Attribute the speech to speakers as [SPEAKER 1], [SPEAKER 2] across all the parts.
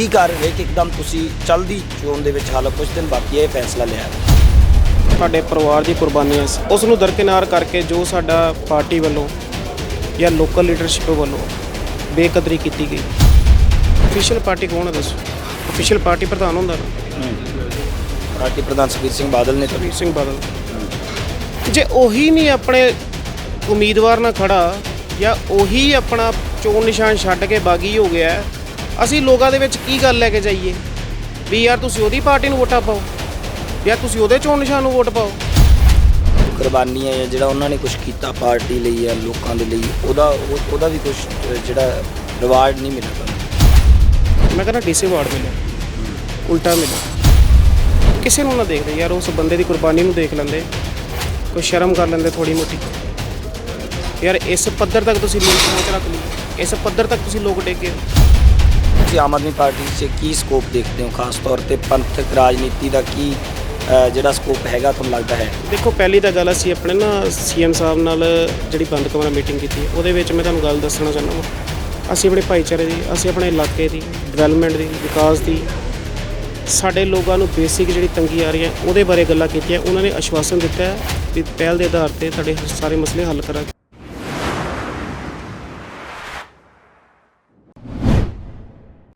[SPEAKER 1] ਕੀ ਕਾਰਨ ਹੈ ਕਿ ਇੱਕਦਮ ਤੁਸੀਂ ਚਲਦੀ ਚੋਣ ਦੇ ਵਿੱਚ ਹਾਲੇ ਕੁਝ ਦਿਨ ਬਾਕੀ ਹੈ ਇਹ ਫੈਸਲਾ ਲਿਆ?
[SPEAKER 2] ਸਾਡੇ ਪਰਿਵਾਰ ਦੀ ਕੁਰਬਾਨੀਆਂ ਉਸ ਨੂੰ ਦਰਕਿਨਾਰ ਕਰਕੇ ਜੋ ਸਾਡਾ ਪਾਰਟੀ ਵੱਲੋਂ ਜਾਂ ਲੋਕਲ ਲੀਡਰਸ਼ਿਪ ਵੱਲੋਂ ਬੇਕਦਰੀ ਕੀਤੀ ਗਈ। ਅਫੀਸ਼ੀਅਲ ਪਾਰਟੀ ਕੌਣ ਹੈ ਦੱਸੋ? ਅਫੀਸ਼ੀਅਲ ਪਾਰਟੀ ਪ੍ਰਧਾਨ ਹੁੰਦਾ ਨਾ?
[SPEAKER 1] ਪਾਰਟੀ ਪ੍ਰਧਾਨ ਸੁਖਬੀਰ ਸਿੰਘ ਬਾਦਲ ਨੇ ਤਾਂ।
[SPEAKER 2] ਸੁਖਬੀਰ ਸਿੰਘ ਬਾਦਲ। ਜੇ ਉਹੀ ਨਹੀਂ ਆਪਣੇ ਉਮੀਦਵਾਰ ਨਾਲ ਖੜਾ ਜਾਂ ਉਹੀ ਆਪਣਾ ਚੋਣ ਨਿਸ਼ਾਨ ਛੱਡ ਕੇ ਬਾਗੀ ਹੋ ਗਿਆ ਹੈ, ਅਸੀਂ ਲੋਕਾਂ ਦੇ ਵਿੱਚ ਕੀ ਗੱਲ ਲੈ ਕੇ ਜਾਈਏ? ਵੀ ਯਾਰ ਤੁਸੀਂ ਉਹਦੀ ਪਾਰਟੀ ਨੂੰ ਵੋਟਾਂ ਪਾਓ ਜਾਂ ਤੁਸੀਂ ਉਹਦੇ ਚੋਣ ਨਿਸ਼ਾਨ ਨੂੰ ਵੋਟ ਪਾਓ?
[SPEAKER 1] ਕੁਰਬਾਨੀਆਂ ਹੈ ਜਿਹੜਾ ਉਹਨਾਂ ਨੇ ਕੁਝ ਕੀਤਾ ਪਾਰਟੀ ਲਈ ਜਾਂ ਲੋਕਾਂ ਦੇ ਲਈ ਉਹਦਾ ਉਹ- ਉਹਦਾ ਵੀ ਕੁਝ ਜਿਹੜਾ ਰਿਵਾਰਡ ਨਹੀਂ ਮਿਲਿਆ ਤੁਹਾਨੂੰ?
[SPEAKER 2] ਮੈਂ ਕਹਿੰਦਾ ਡੀਸੀ ਵਾਰਡ ਮਿਲਿਆ। ਉਲਟਾ ਮਿਲਿਆ। ਕਿਸੇ ਨੂੰ ਨਾ ਦੇਖਦੇ ਯਾਰ ਉਸ ਬੰਦੇ ਦੀ ਕੁਰਬਾਨੀ ਨੂੰ ਦੇਖ ਲੈਂਦੇ। ਕੋਈ ਸ਼ਰਮ ਕਰ ਲੈਂਦੇ ਥੋੜੀ ਮੋਟੀ। ਯਾਰ ਇਸ ਪੱਧਰ ਤੱਕ ਤੁਸੀਂ ਲੋਕ ਪਹੁੰਚ ਰੱਖ ਲਈ। ਇਸ ਪੱਧਰ ਤੱਕ ਤੁਸੀਂ ਲੋਕ ਡੇਗੇ
[SPEAKER 1] ਤੁਸੀਂ ਆਮ ਆਦਮੀ ਪਾਰਟੀ 'ਚ ਕੀ ਸਕੋਪ ਦੇਖਦੇ ਹੋ? ਖਾਸ ਤੌਰ ਤੇ ਪੰਥਕ ਰਾਜਨੀਤੀ ਦਾ ਕੀ ਅ, ਜਿਹੜਾ ਸਕੋਪ ਹੈਗਾ ਤੁਹਾਨੂੰ ਲੱਗਦਾ ਹੈ?
[SPEAKER 2] ਦੇਖੋ ਪਹਿਲੀ ਤਾਂ ਗੱਲ ਅਸੀਂ ਆਪਣੇ ਨਾ ਸੀਐਮ ਸਾਹਿਬ ਨਾਲ ਜਿਹੜੀ ਬੰਦ ਕਮਰਾ ਮੀਟਿੰਗ ਕੀਤੀ ਉਹਦੇ ਵਿੱਚ ਮੈਂ ਤੁਹਾਨੂੰ ਗੱਲ ਦੱਸਣਾ ਚਾਹੁੰਦਾ ਹਾਂ ਅਸੀਂ ਆਪਣੇ ਭਾਈਚਾਰੇ ਦੀ ਅਸੀਂ ਆਪਣੇ ਇਲਾਕੇ ਦੀ ਡਿਵੈਲਪਮੈਂਟ ਦੀ ਵਿਕਾਸ ਦੀ ਸਾਡੇ ਲੋਕਾਂ ਨੂੰ ਬੇਸਿਕ ਜਿਹੜੀ ਤੰਗੀ ਆ ਰਹੀ ਹੈ ਉਹਦੇ ਬਾਰੇ ਗੱਲਾਂ ਕੀਤੀਆਂ ਉਹਨਾਂ ਨੇ ਆਸ਼ਵਾਸਨ ਦਿੱਤਾ ਹੈ ਕਿ ਪਹਿਲ ਦੇ ਆਧਾਰ ਤੇ ਤੁਹਾਡੇ ਸਾਰੇ ਮਸਲੇ ਹੱਲ ਕਰਾਂਗੇ।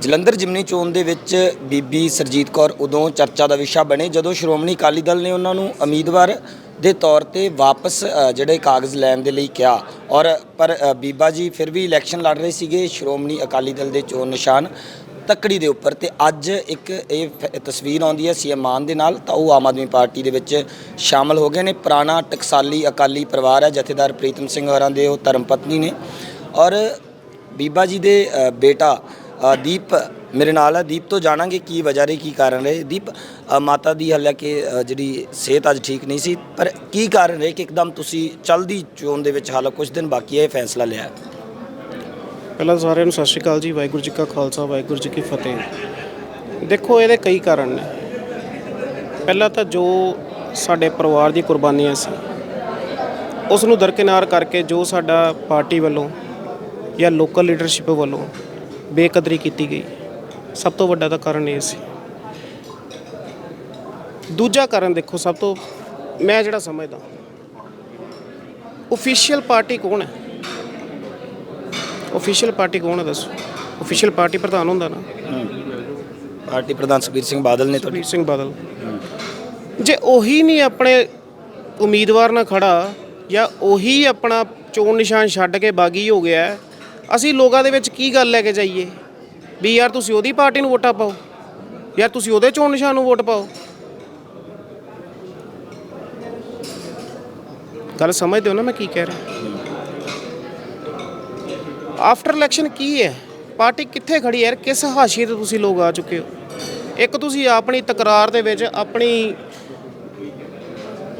[SPEAKER 1] ਜਲੰਧਰ ਜਿਮਨੀ ਚੋਣ ਦੇ ਵਿੱਚ ਬੀਬੀ ਸਰਜੀਤ ਕੌਰ ਉਦੋਂ ਚਰਚਾ ਦਾ ਵਿਸ਼ਾ ਬਣੇ ਜਦੋਂ ਸ਼੍ਰੋਮਣੀ ਅਕਾਲੀ ਦਲ ਨੇ ਉਹਨਾਂ ਨੂੰ ਉਮੀਦਵਾਰ ਦੇ ਤੌਰ ਤੇ ਵਾਪਸ ਜਿਹੜੇ ਕਾਗਜ਼ ਲੈਣ ਦੇ ਲਈ ਕਿਹਾ। ਔਰ, ਪਰ ਬੀਬਾ ਜੀ ਫਿਰ ਵੀ ਇਲੈਕਸ਼ਨ ਲੜ ਰਹੇ ਸੀਗੇ, ਸ਼੍ਰੋਮਣੀ ਅਕਾਲੀ ਦਲ ਦੇ ਚੋਣ ਨਿਸ਼ਾਨ ਤੱਕੜੀ ਦੇ ਉੱਪਰ ਤੇ ਅੱਜ ਇੱਕ ਇਹ ਫ- ਤਸਵੀਰ ਆਉਂਦੀ ਹੈ ਸੀਐਮ ਮਾਨ ਦੇ ਨਾਲ, ਤਾਂ ਉਹ ਆਮ ਆਦਮੀ ਪਾਰਟੀ ਦੇ ਵਿੱਚ ਸ਼ਾਮਲ ਹੋ ਗਏ ਨੇ। ਪੁਰਾਣਾ ਟਕਸਾਲੀ ਅਕਾਲੀ ਪਰਿਵਾਰ ਹੈ, ਜਥੇਦਾਰ ਪ੍ਰੀਤਮ ਸਿੰਘ ਹੋਰਾਂ ਦੇ, ਉਹ ਧਰਮ ਪਤਨੀ ਨੇ। ਔਰ ਬੀਬਾ ਜੀ ਦੇ ਬੇਟਾ ਦੀਪ ਮੇਰੇ ਨਾਲ ਹੈ ਦੀਪ ਤੋਂ ਜਾਣਾਂਗੇ ਕੀ ਵਜ੍ਹਾ ਰਹੀ ਕੀ ਕਾਰਨ ਰਹੇ। ਦੀਪ ਅ, ਮਾਤਾ ਦੀ ਹਾਲਾਂਕਿ ਅ, ਜਿਹੜੀ ਸਿਹਤ ਅੱਜ ਠੀਕ ਨਹੀਂ ਸੀ ਪਰ ਕੀ ਕਾਰਨ ਰਹੇ ਕਿ ਇੱਕਦਮ ਤੁਸੀਂ ਚਲਦੀ ਚੋਣ ਦੇ ਵਿੱਚ ਹਾਲੇ ਕੁਝ ਦਿਨ ਬਾਕੀ ਹੈ ਇਹ ਫੈਸਲਾ ਲਿਆ।
[SPEAKER 2] ਪਹਿਲਾਂ ਸਾਰਿਆਂ ਨੂੰ ਸਤਿ ਸ਼੍ਰੀ ਅਕਾਲ ਜੀ ਵਾਹਿਗੁਰੂ ਜੀ ਕਾ ਖਾਲਸਾ ਵਾਹਿਗੁਰੂ ਜੀ ਕੀ ਫਤਿਹ। ਦੇਖੋ ਇਹਦੇ ਕਈ ਕਾਰਨ ਨੇ। ਪਹਿਲਾਂ ਤਾਂ ਜੋ ਸਾਡੇ ਪਰਿਵਾਰ ਦੀ ਕੁਰਬਾਨੀਆਂ ਸੀ ਉਸ ਨੂੰ ਦਰਕਿਨਾਰ ਕਰਕੇ ਜੋ ਸਾਡਾ ਪਾਰਟੀ ਵੱਲੋਂ ਜਾਂ ਲੋਕਲ ਲੀਡਰਸ਼ਿਪ ਵੱਲੋਂ ਬੇਕਦਰੀ ਕੀਤੀ ਗਈ। ਸਭ ਤੋਂ ਵੱਡਾ ਤਾਂ ਕਾਰਨ ਇਹ ਸੀ। ਦੂਜਾ ਕਾਰਨ ਦੇਖੋ ਸਭ ਤੋਂ ਮੈਂ ਜਿਹੜਾ ਸਮਝਦਾ ਅਫੀਸ਼ੀਅਲ ਪਾਰਟੀ ਕੌਣ ਹੈ? ਅਫੀਸ਼ੀਅਲ ਪਾਰਟੀ ਕੌਣ ਹੈ ਦੱਸੋ? ਅਫੀਸ਼ੀਅਲ ਪਾਰਟੀ ਪ੍ਰਧਾਨ ਹੁੰਦਾ ਨਾ।
[SPEAKER 1] ਪਾਰਟੀ ਪ੍ਰਧਾਨ ਸੁਖਬੀਰ ਸਿੰਘ ਬਾਦਲ ਨੇ ਤੁਹਾਡੀ।
[SPEAKER 2] ਸਿੰਘ ਬਾਦਲ। ਜੇ ਉਹੀ ਨਹੀਂ ਆਪਣੇ ਉਮੀਦਵਾਰ ਨਾਲ ਖੜਾ ਜਾਂ ਉਹੀ ਆਪਣਾ ਚੋਣ ਨਿਸ਼ਾਨ ਛੱਡ ਕੇ ਬਾਗੀ ਹੋ ਗਿਆ ਅਸੀਂ ਲੋਕਾਂ ਦੇ ਵਿੱਚ ਕੀ ਗੱਲ ਲੈ ਕੇ ਜਾਈਏ? ਵੀ ਯਾਰ ਤੁਸੀਂ ਉਹਦੀ ਪਾਰਟੀ ਨੂੰ ਵੋਟਾਂ ਪਾਓ। ਯਾਰ ਤੁਸੀਂ ਉਹਦੇ ਚੋਣ ਨਿਸ਼ਾਨ ਨੂੰ ਵੋਟ ਪਾਓ। ਗੱਲ ਸਮਝਦੇ ਹੋ ਨਾ ਮੈਂ ਕੀ ਕਹਿ ਰਿਹਾ। ਆਫਟਰ ਇਲੈਕਸ਼ਨ ਕੀ ਹੈ? ਪਾਰਟੀ ਕਿੱਥੇ ਖੜੀ ਹੈ? ਯਾਰ ਕਿਸ ਹਾਸ਼ੀਏ ਤੇ ਤੁਸੀਂ ਲੋਕ ਆ ਚੁੱਕੇ ਹੋ? ਇੱਕ ਤੁਸੀਂ ਆਪਣੀ ਤਕਰਾਰ ਦੇ ਵਿੱਚ ਆਪਣੀ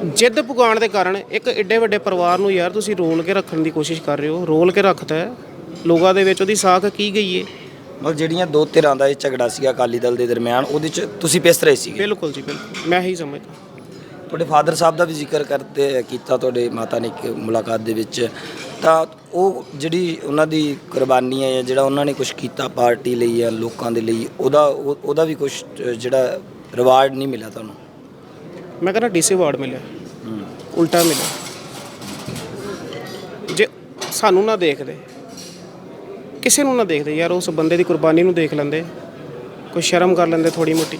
[SPEAKER 2] ਜਿੱਦ ਪੁਗਾਉਣ ਦੇ ਕਾਰਨ ਇੱਕ ਏਡੇ ਵੱਡੇ ਪਰਿਵਾਰ ਨੂੰ ਯਾਰ ਤੁਸੀਂ ਰੋਲ ਕੇ ਰੱਖਣ ਦੀ ਕੋਸ਼ਿਸ਼ ਕਰ ਰਹੇ ਹੋ। ਰੋਲ ਕੇ ਰੱਖਤਾ ਹੈ। ਲੋਕਾਂ ਦੇ ਵਿੱਚ ਉਹਦੀ ਸਾਖ ਕੀ ਗਈ ਏ?
[SPEAKER 1] ਮਤਲਬ ਜਿਹੜੀਆਂ ਦੋ ਧਿਰਾਂ ਦਾ ਇਹ ਝਗੜਾ ਸੀਗਾ ਅਕਾਲੀ ਦਲ ਦੇ ਦਰਮਿਆਨ ਉਹਦੇ 'ਚ ਤੁਸੀਂ ਪਿਸ ਰਹੇ ਸੀਗੇ?
[SPEAKER 2] ਬਿਲਕੁਲ ਜੀ ਬਿਲਕੁਲ। ਮੈਂ ਇਹੀ ਸਮਝਦਾ।
[SPEAKER 1] ਤੁਹਾਡੇ ਫਾਦਰ ਸਾਹਿਬ ਦਾ ਵੀ ਜ਼ਿਕਰ ਕਰਦੇ ਕੀਤਾ ਤੁਹਾਡੇ ਮਾਤਾ ਨੇ ਇੱਕ ਮੁਲਾਕਾਤ ਦੇ ਵਿੱਚ। ਤਾਂ ਉਹ ਜਿਹੜੀ ਉਹਨਾਂ ਦੀ ਕੁਰਬਾਨੀ ਹੈ ਜਾਂ ਜਿਹੜਾ ਉਹਨਾਂ ਨੇ ਕੁਝ ਕੀਤਾ ਪਾਰਟੀ ਲਈ ਜਾਂ ਲੋਕਾਂ ਦੇ ਲਈ ਉਹਦਾ ਉਹ- ਉਹਦਾ ਵੀ ਕੁਝ ਜਿਹੜਾ ਰਿਵਾਰਡ ਨਹੀਂ ਮਿਲਿਆ ਤੁਹਾਨੂੰ?
[SPEAKER 2] ਮੈਂ ਕਹਿੰਦਾ ਡੀਸੀ ਵਾਰਡ ਮਿਲਿਆ। ਉਲਟਾ ਮਿਲਿਆ। ਜੇ ਸਾਨੂੰ ਨਾ ਦੇਖਦੇ ਕਿਸੇ ਨੂੰ ਨਾ ਦੇਖਦੇ ਯਾਰ, ਉਸ ਬੰਦੇ ਦੀ ਕੁਰਬਾਨੀ ਨੂੰ ਦੇਖ ਲੈਂਦੇ। ਕੋਈ ਸ਼ਰਮ ਕਰ ਲੈਂਦੇ ਥੋੜੀ ਮੋਟੀ।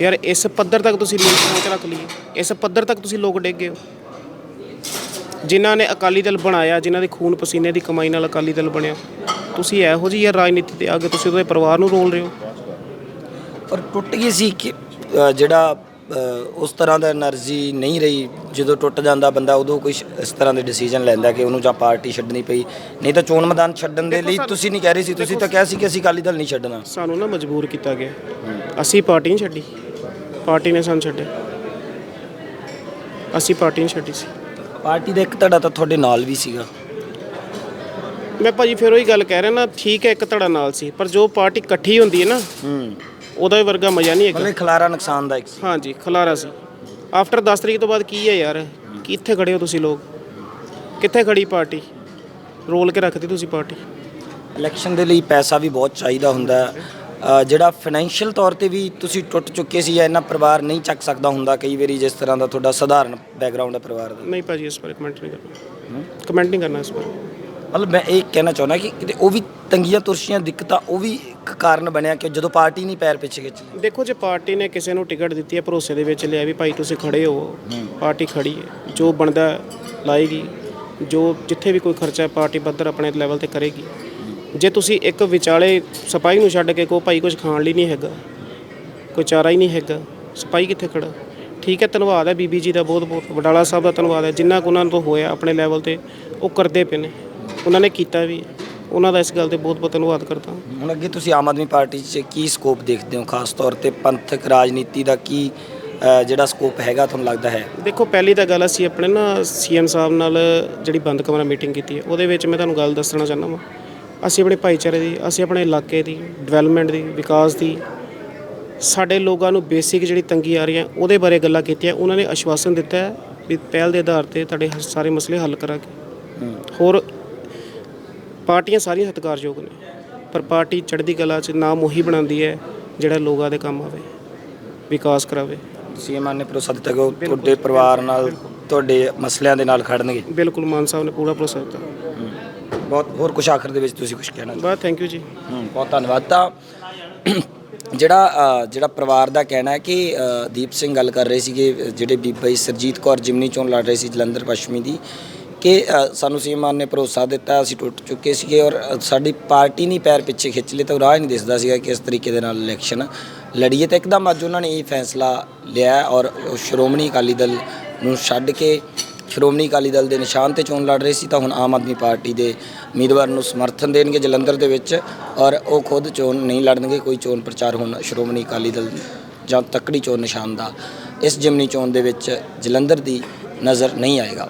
[SPEAKER 2] ਯਾਰ, ਇਸ ਪੱਧਰ ਤੱਕ ਤੁਸੀਂ ਲੋਕ ਪਹੁੰਚ ਰੱਖ ਲਈ ਇਸ ਪੱਧਰ ਤੱਕ ਤੁਸੀਂ ਲੋਕ ਡਿੱਗ ਹੋ। ਜਿਨ੍ਹਾਂ ਨੇ ਅਕਾਲੀ ਦਲ ਬਣਾਇਆ, ਜਿਨ੍ਹਾਂ ਦੇ ਖੂਨ ਪਸੀਨੇ ਦੀ ਕਮਾਈ ਨਾਲ ਅਕਾਲੀ ਦਲ ਬਣਿਆ, ਤੁਸੀਂ ਇਹੋ ਜਿਹੀ ਯਾਰ ਰਾਜਨੀਤੀ ਤੇ ਆ ਕੇ ਤੁਸੀਂ ਉਹਦੇ ਪਰਿਵਾਰ ਨੂੰ ਰੋਲ ਰਹੇ ਹੋ।
[SPEAKER 1] ਪਰ ਟੁੱਟ ਗਈ ਸੀ ਕਿ ਜਿਹੜਾ ਉਸ ਤਰ੍ਹਾਂ ਦਾ એનર્ਜੀ ਨਹੀਂ ਰਹੀ। ਜਦੋਂ ਟੁੱਟ ਜਾਂਦਾ ਬੰਦਾ ਉਦੋਂ ਕੋਈ ਇਸ ਤਰ੍ਹਾਂ ਦੇ ਡਿਸੀਜਨ ਲੈਂਦਾ ਕਿ ਉਹਨੂੰ ਜਾਂ ਪਾਰਟੀ ਛੱਡਣੀ ਪਈ। ਨਹੀਂ ਤਾਂ ਚੋਣ ਮੈਦਾਨ ਛੱਡਣ ਦੇ ਲਈ ਤੁਸੀਂ ਨਹੀਂ ਕਹਿ ਰਹੇ ਸੀ। ਤੁਸੀਂ ਤਾਂ ਕਿਹਾ ਸੀ ਕਿ ਅਸੀਂ ਅਕਾਲੀ ਦਲ ਨਹੀਂ ਛੱਡਣਾ।
[SPEAKER 2] ਸਾਨੂੰ ਨਾ ਮਜਬੂਰ ਕੀਤਾ ਗਿਆ। ਅਸੀਂ ਪਾਰਟੀ ਨਹੀਂ ਛੱਡੀ। ਪਾਰਟੀ ਨੇ ਸਾਨੂੰ ਛੱਡਿਆ। ਅਸੀਂ ਪਾਰਟੀ ਨਹੀਂ ਛੱਡੀ ਸੀ।
[SPEAKER 1] ਪਾਰਟੀ ਦਾ ਇੱਕ ਧੜਾ ਤਾਂ ਤੁਹਾਡੇ ਨਾਲ ਵੀ ਸੀਗਾ।
[SPEAKER 2] ਮੈਂ ਭਾਜੀ ਫਿਰ ਉਹੀ ਗੱਲ ਕਹਿ ਰਿਹਾ ਨਾ ਠੀਕ ਹੈ ਇੱਕ ਧੜਾ ਨਾਲ ਸੀ। ਪਰ ਜੋ ਪਾਰਟੀ ਇਕੱਠੀ ਹੁੰਦੀ ਹੈ ਨਾ
[SPEAKER 1] ਹੂੰ।
[SPEAKER 2] ਉਹਦਾ ਵੀ ਵਰਗਾ ਮਜ਼ਾ ਨਹੀਂ ਹੈਗਾ।
[SPEAKER 1] ਮਤਲਬ ਖਲਾਰਾ ਨੁਕਸਾਨਦਾਇਕ ਸੀ।
[SPEAKER 2] ਹਾਂਜੀ ਖਲਾਰਾ ਸੀ। ਆਫਟਰ 10 ਤਰੀਕ ਤੋਂ ਬਾਅਦ ਕੀ ਹੈ ਯਾਰ? ਕਿੱਥੇ ਖੜੇ ਹੋ ਤੁਸੀਂ ਲੋਕ? ਕਿੱਥੇ ਖੜੀ ਪਾਰਟੀ? ਰੋਲ ਕੇ ਰੱਖਦੀ ਤੁਸੀਂ ਪਾਰਟੀ?
[SPEAKER 1] ਇਲੈਕਸ਼ਨ ਦੇ ਲਈ ਪੈਸਾ ਵੀ ਬਹੁਤ ਚਾਹੀਦਾ ਹੁੰਦਾ। ਹੈ ਅ, ਜਿਹੜਾ ਫਾਈਨੈਂਸ਼ੀਅਲ ਤੌਰ ਤੇ ਵੀ ਤੁਸੀਂ ਟੁੱਟ ਚੁੱਕੇ ਸੀ ਜਾਂ ਇੰਨਾ ਪਰਿਵਾਰ ਨਹੀਂ ਚੱਕ ਸਕਦਾ ਹੁੰਦਾ ਕਈ ਵਾਰੀ ਜਿਸ ਤਰ੍ਹਾਂ ਦਾ ਤੁਹਾਡਾ ਸਧਾਰਨ ਬੈਕਗ੍ਰਾਉਂਡ ਹੈ ਪਰਿਵਾਰ ਦਾ।
[SPEAKER 2] ਨਹੀਂ ਭਾਜੀ ਇਸ ਬਾਰੇ ਕਮੈਂਟ ਨਹੀਂ ਕਰਨਾ। ਕਮੈਂਟ ਨਹੀਂ ਕਰਨਾ ਇਸ ਬਾਰੇ।
[SPEAKER 1] ਮਤਲਬ ਮੈਂ ਇਹ ਕਹਿਣਾ ਚਾਹੁੰਦਾ ਕਿ ਕਿਤੇ ਉਹ ਵੀ ਤੰਗੀਆਂ ਤੁਰਸ਼ੀਆਂ ਦਿੱਕਤਾਂ ਉਹ ਵੀ ਇੱਕ ਕਾਰਨ ਬਣਿਆ ਕਿ ਜਦੋਂ ਪਾਰਟੀ ਨਹੀਂ ਪੈਰ ਪਿੱਛੇ ਖਿੱਚ।
[SPEAKER 2] ਦੇਖੋ ਜੇ ਪਾਰਟੀ ਨੇ ਕਿਸੇ ਨੂੰ ਟਿਕਟ ਦਿੱਤੀ ਹੈ ਭਰੋਸੇ ਦੇ ਵਿੱਚ ਲਿਆ ਵੀ ਭਾਈ ਤੁਸੀਂ ਖੜੇ ਹੋ ਪਾਰਟੀ ਖੜੀ ਹੈ ਜੋ ਬਣਦਾ ਲਾਏਗੀ ਜੋ ਜਿੱਥੇ ਵੀ ਕੋਈ ਖਰਚਾ ਪਾਰਟੀ ਪੱਧਰ ਆਪਣੇ ਲੈਵਲ ਤੇ ਕਰੇਗੀ। ਜੇ ਤੁਸੀਂ ਇੱਕ ਵਿਚਾਲੇ ਸਿਪਾਹੀ ਨੂੰ ਛੱਡ ਕੇ ਕਹੋ ਭਾਈ ਕੁਝ ਖਾਣ ਲਈ ਨਹੀਂ ਹੈਗਾ ਕੋਈ ਚਾਰਾ ਹੀ ਨਹੀਂ ਹੈਗਾ ਸਿਪਾਹੀ ਕਿੱਥੇ ਖੜਾ? ਠੀਕ ਹੈ ਧੰਨਵਾਦ ਹੈ ਬੀਬੀ ਜੀ ਦਾ ਬਹੁਤ ਬਹੁਤ ਵਡਾਲਾ ਸਾਹਿਬ ਦਾ ਧੰਨਵਾਦ ਹੈ ਜਿੰਨਾ ਕੁ ਉਹਨਾਂ ਤੋਂ ਹੋਇਆ ਆਪਣੇ ਲੈਵਲ ਤੇ ਉਹ ਕਰਦੇ ਪਏ ਨੇ। ਉਹਨਾਂ ਨੇ ਕੀਤਾ ਵੀ ਹੈ। ਉਹਨਾਂ ਦਾ ਇਸ ਗੱਲ ਤੇ ਬਹੁਤ ਬਹੁਤ ਧੰਨਵਾਦ ਕਰਦਾ
[SPEAKER 1] ਹੁਣ ਅੱਗੇ ਤੁਸੀਂ ਆਮ ਆਦਮੀ ਪਾਰਟੀ 'ਚ ਕੀ ਸਕੋਪ ਦੇਖਦੇ ਹੋ? ਖਾਸ ਤੌਰ ਤੇ ਪੰਥਕ ਰਾਜਨੀਤੀ ਦਾ ਕੀ ਅ, ਜਿਹੜਾ ਸਕੋਪ ਹੈਗਾ ਤੁਹਾਨੂੰ ਲੱਗਦਾ ਹੈ?
[SPEAKER 2] ਦੇਖੋ ਪਹਿਲੀ ਤਾਂ ਗੱਲ ਅਸੀਂ ਆਪਣੇ ਨਾ ਸੀਐਮ ਸਾਹਿਬ ਨਾਲ ਜਿਹੜੀ ਬੰਦ ਕਮਰਾ ਮੀਟਿੰਗ ਕੀਤੀ ਹੈ ਉਹਦੇ ਵਿੱਚ ਮੈਂ ਤੁਹਾਨੂੰ ਗੱਲ ਦੱਸਣਾ ਚਾਹੁੰਦਾ ਵਾਂ। ਅਸੀਂ ਆਪਣੇ ਭਾਈਚਾਰੇ ਦੀ ਅਸੀਂ ਆਪਣੇ ਇਲਾਕੇ ਦੀ ਡਿਵੈਲਪਮੈਂਟ ਦੀ ਵਿਕਾਸ ਦੀ ਸਾਡੇ ਲੋਕਾਂ ਨੂੰ ਬੇਸਿਕ ਜਿਹੜੀ ਤੰਗੀ ਆ ਰਹੀ ਹੈ ਉਹਦੇ ਬਾਰੇ ਗੱਲਾਂ ਕੀਤੀਆਂ ਉਹਨਾਂ ਨੇ ਆਸ਼ਵਾਸਨ ਦਿੱਤਾ ਹੈ ਵੀ ਪਹਿਲ ਦੇ ਆਧਾਰ ਤੇ ਤੁਹਾਡੇ ਹ- ਸਾਰੇ ਮਸਲੇ ਹੱਲ ਕਰਾਂਗੇ। ਹੋਰ ਪਾਰਟੀਆਂ ਸਾਰੀਆਂ ਸਤਿਕਾਰਯੋਗ ਨੇ ਪਰ ਪਾਰਟੀ ਚੜ੍ਹਦੀ ਕਲਾ 'ਚ ਨਾਮ ਉਹੀ ਬਣਾਉਂਦੀ ਹੈ ਜਿਹੜਾ ਲੋਕਾਂ ਦੇ ਕੰਮ ਆਵੇ ਵਿਕਾਸ ਕਰਾਵੇ।
[SPEAKER 1] ਸੀਐਮ ਨੇ ਭਰੋਸਾ ਦਿੱਤਾ ਕਿ ਉਹ ਤੁਹਾਡੇ ਪਰਿਵਾਰ ਨਾਲ ਤੁਹਾਡੇ ਮਸਲਿਆਂ ਦੇ ਨਾਲ ਖੜਨਗੇ।
[SPEAKER 2] ਬਿਲਕੁਲ ਮਾਨ ਸਾਹਿਬ ਨੇ ਪੂਰਾ ਭਰੋਸਾ ਦਿੱਤਾ।
[SPEAKER 1] ਬਹੁਤ ਹੋਰ ਕੁਝ ਆਖਰ ਦੇ ਵਿੱਚ ਤੁਸੀਂ ਕੁਝ ਕਹਿਣਾ
[SPEAKER 2] ਬਹੁਤ ਥੈਂਕ ਯੂ ਜੀ।
[SPEAKER 1] ਬਹੁਤ ਧੰਨਵਾਦ। ਤਾਂ ਜਿਹੜਾ ਜਿਹੜਾ ਪਰਿਵਾਰ ਦਾ ਕਹਿਣਾ ਹੈ ਕਿ ਦੀਪ ਸਿੰਘ ਗੱਲ ਕਰ ਰਹੇ ਸੀਗੇ ਜਿਹੜੇ ਬੀਬਾ ਸਰਜੀਤ ਕੌਰ ਜਿਮਨੀ ਚੋਣ ਲੜ ਰਹੇ ਸੀ ਜਲੰਧਰ ਪੱਛਮੀ ਦੀ। ਕਿ ਸਾਨੂੰ ਸਾਨੂੰ ਸੀਮਾਨ ਨੇ ਭਰੋਸਾ ਦਿੱਤਾ, ਅਸੀਂ ਟੁੱਟ ਚੁੱਕੇ ਸੀਗੇ ਔਰ ਸਾਡੀ ਪਾਰਟੀ ਨਹੀਂ ਪੈਰ ਪਿੱਛੇ ਖਿੱਚ ਲਏ ਤਾਂ ਉਹ ਰਾਹ ਨਹੀਂ ਦਿਸਦਾ ਸੀਗਾ ਕਿ ਇਸ ਤਰੀਕੇ ਦੇ ਨਾਲ ਇਲੈਕਸ਼ਨ ਲੜੀਏ। ਤਾਂ ਇੱਕਦਮ ਅੱਜ ਉਹਨਾਂ ਨੇ ਇਹ ਫੈਸਲਾ ਲਿਆ ਔਰ ਉਹ ਸ਼੍ਰੋਮਣੀ ਅਕਾਲੀ ਦਲ ਨੂੰ ਛੱਡ ਕੇ ਸ਼੍ਰੋਮਣੀ ਅਕਾਲੀ ਦਲ ਦੇ ਨਿਸ਼ਾਨ ਤੇ ਚੋਣ ਲੜ ਰਹੇ ਸੀ ਤਾਂ ਹੁਣ ਆਮ ਆਦਮੀ ਪਾਰਟੀ ਦੇ ਉਮੀਦਵਾਰ ਨੂੰ ਸਮਰਥਨ ਦੇਣਗੇ ਜਲੰਧਰ ਦੇ ਵਿੱਚ ਔਰ ਉਹ ਖੁਦ ਚੋਣ ਨਹੀਂ ਲੜਨਗੇ, ਕੋਈ ਚੋਣ ਪ੍ਰਚਾਰ ਹੁਣ ਸ਼੍ਰੋਮਣੀ ਅਕਾਲੀ ਦਲ ਜਾਂ ਤੱਕੜੀ ਚੋਣ ਨਿਸ਼ਾਨ ਦਾ ਇਸ ਜਿਮਨੀ ਚੋਣ ਦੇ ਵਿੱਚ ਜਲੰਧਰ ਦੀ ਨਜ਼ਰ ਨਹੀਂ ਆਏਗਾ।